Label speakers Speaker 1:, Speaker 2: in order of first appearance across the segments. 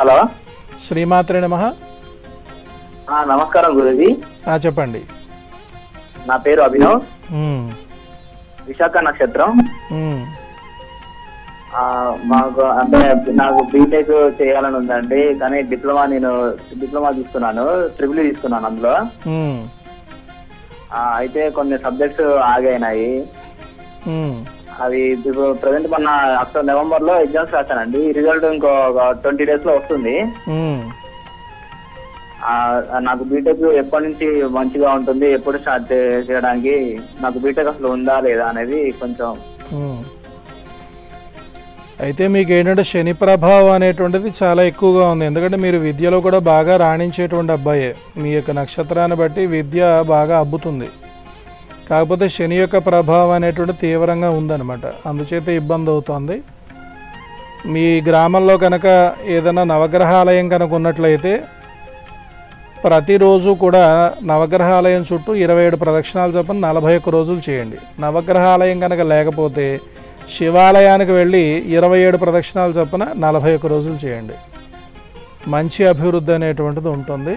Speaker 1: Hello?
Speaker 2: శ్రీమాత్రే నమ.
Speaker 1: నమస్కారం గురుజీ.
Speaker 2: చెప్పండి.
Speaker 1: నా పేరు అభినవ్. విశాఖ నక్షత్రం. మాకు అంటే నాకు బీటెక్ చేయాలని ఉందండి. కానీ డిప్లొమా నేను డిప్లొమా తీసుకున్నాను. ట్రిపుల్ తీసుకున్నాను అందులో. అయితే కొన్ని సబ్జెక్ట్స్ ఆగాయినాయి
Speaker 2: ఉమ్,
Speaker 1: అవి ఇప్పుడు ప్రజెంట్ మొన్న అక్టోబర్ నవంబర్లో ఎగ్జామ్స్ రాశానండి రిజల్ట్ ఇంకో ట్వంటీ డేస్లో వస్తుంది నాకు బీటెక్ ఎప్పటి నుంచి మంచిగా ఉంటుంది ఎప్పుడు స్టార్ట్ చేయడానికి నాకు బీటెక్ అసలు ఉందా లేదా అనేది కొంచెం.
Speaker 2: అయితే మీకు ఏంటంటే శని ప్రభావం అనేటువంటిది చాలా ఎక్కువగా ఉంది. ఎందుకంటే మీరు విద్యలో కూడా బాగా రాణించేటువంటి అబ్బాయే. మీ యొక్క నక్షత్రాన్ని బట్టి విద్య బాగా అబ్బుతుంది. కాకపోతే శని యొక్క ప్రభావం అనేటువంటి తీవ్రంగా ఉందన్నమాట. అందుచేత ఇబ్బంది అవుతుంది. మీ గ్రామంలో కనుక ఏదైనా నవగ్రహాలయం కనుక ఉన్నట్లయితే ప్రతిరోజు కూడా నవగ్రహాలయం చుట్టూ ఇరవై ఏడు ప్రదక్షిణాలు చొప్పున నలభై ఒక్క రోజులు చేయండి. నవగ్రహాలయం కనుక లేకపోతే శివాలయానికి వెళ్ళి ఇరవై ఏడు ప్రదక్షిణాలు చొప్పున నలభై ఒక్క రోజులు చేయండి. మంచి అభివృద్ధి అనేటువంటిది ఉంటుంది.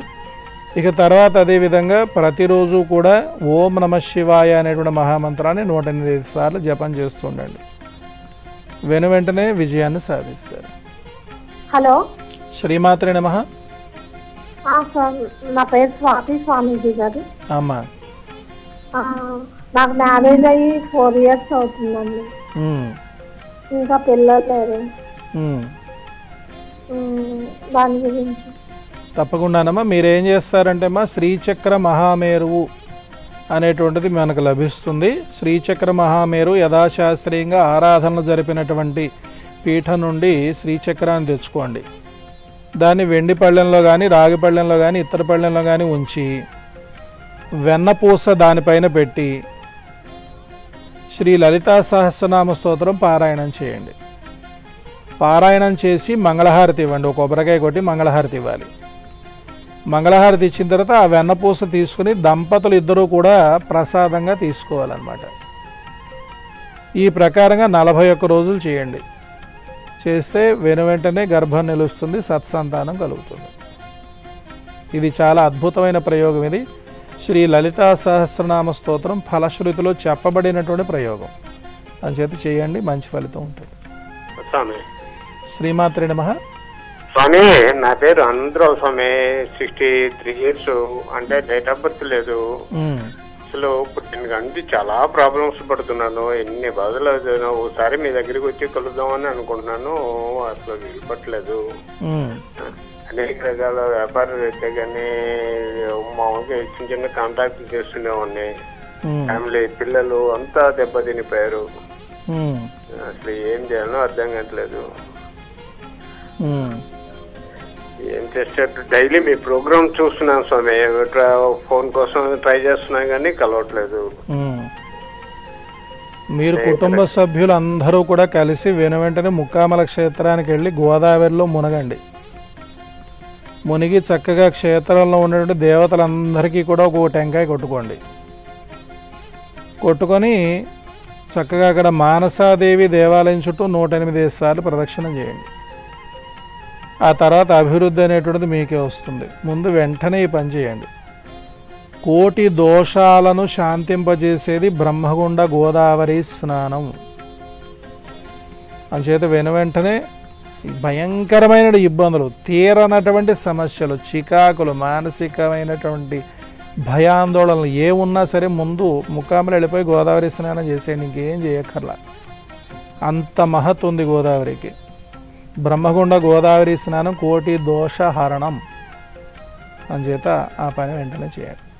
Speaker 2: ఇక తర్వాత అదేవిధంగా ప్రతిరోజు కూడా ఓం నమ శివాయ అనేటువంటి మహామంత్రాన్ని నూట ఎనిమిది సార్లు జపం చేస్తూ ఉండండి. వెను వెంటనే విజయాన్ని సాధిస్తారు.
Speaker 3: హలో.
Speaker 2: శ్రీమాత్రే నమ.
Speaker 3: నా పేరు స్వాతి స్వామీజీ గారు.
Speaker 2: అమ్మ.
Speaker 3: నాకు మ్యారేజ్ అయ్యి ఫోర్ ఇయర్స్ అవుతుందండి. ఇంకా పిల్లలు లేరు. దాని గురించి.
Speaker 2: తప్పకుండానమ్మా మీరేం చేస్తారంటే అమ్మా శ్రీచక్ర మహామేరువు అనేటువంటిది మనకు లభిస్తుంది. శ్రీచక్ర మహామేరు యథాశాస్త్రీయంగా ఆరాధనలు జరిపినటువంటి పీఠం నుండి శ్రీచక్రాన్ని తెచ్చుకోండి. దాన్ని వెండి పళ్ళెంలో కానీ రాగి పళ్ళెంలో కానీ ఇతర పళ్ళెంలో కానీ ఉంచి వెన్నపూస దానిపైన పెట్టి శ్రీ లలితా సహస్రనామ స్తోత్రం పారాయణం చేయండి. పారాయణం చేసి మంగళహారతి ఇవ్వండి. ఒక కొబ్బరికాయ కొట్టి మంగళహారతి ఇవ్వాలి. మంగళహారతి ఇచ్చిన తర్వాత ఆ వెన్నపూస తీసుకుని దంపతులు ఇద్దరూ కూడా ప్రసాదంగా తీసుకోవాలన్నమాట. ఈ ప్రకారంగా నలభై ఒక్క రోజులు చేయండి. చేస్తే వెను వెంటనే గర్భం నిలుస్తుంది సత్సంతానం కలుగుతుంది. ఇది చాలా అద్భుతమైన ప్రయోగం ఇది. శ్రీ లలితా సహస్రనామ స్తోత్రం ఫలశ్రుతిలో చెప్పబడినటువంటి ప్రయోగం. అంచేత చేయండి మంచి ఫలితం ఉంటుంది. శ్రీమాత్రి నమ.
Speaker 4: స్వామి నా పేరు Anandarao Swami. Sixty three years అంటే డేట్ ఆఫ్ బర్త్ లేదు. అసలు పుట్టిన కానీ చాలా ప్రాబ్లమ్స్ పడుతున్నాను. ఎన్ని బాధలు. ఒకసారి మీ దగ్గరికి వచ్చి కలుద్దామని అనుకుంటున్నాను. అసలు వీలుపట్లేదు అనేక రకాల వ్యాపార రీత్యా కానీ మామూలుగా చిన్న చిన్న కాంటాక్ట్ చేస్తుండేవాడిని ఫ్యామిలీ పిల్లలు అంతా దెబ్బతినిపోయారు. అసలు ఏం చేయాలో అర్థం కావట్లేదు. చేసేట్టు డైలీ మీ ప్రోగ్రామ్ చూస్తున్నాను స్వామి. ఫోన్ కోసం ట్రై చేస్తున్నాను కానీ కలవట్లేదు.
Speaker 2: మీరు కుటుంబ సభ్యులు అందరూ కూడా కలిసి వెను వెంటనే ముక్కామల క్షేత్రానికి వెళ్ళి గోదావరిలో మునగండి. మునిగి చక్కగా క్షేత్రంలో ఉన్నటువంటి దేవతలందరికీ కూడా ఒక టెంకాయ కొట్టుకోండి. కొట్టుకొని చక్కగా అక్కడ మానసాదేవి దేవాలయం చుట్టూ నూట ఎనిమిది సార్లు ప్రదక్షిణం చేయండి. ఆ తర్వాత అభివృద్ధి అనేటువంటిది మీకే వస్తుంది. ముందు వెంటనే ఈ పని చేయండి. కోటి దోషాలను శాంతింపజేసేది బ్రహ్మగుండ గోదావరి స్నానం. అంచేత వెను వెంటనే భయంకరమైన ఇబ్బందులు తీరనటువంటి సమస్యలు చికాకులు మానసికమైనటువంటి భయాందోళనలు ఏ ఉన్నా సరే ముందు ముక్కామలు వెళ్ళిపోయి గోదావరి స్నానం చేసేయండి. ఇంకేం చేయక్కర్లా. అంత మహత్ ఉంది గోదావరికి. బ్రహ్మగుండ గోదావరి స్నానం కోటి దోషహరణం అని అంచేత ఆ పని వెంటనే చేయాలి.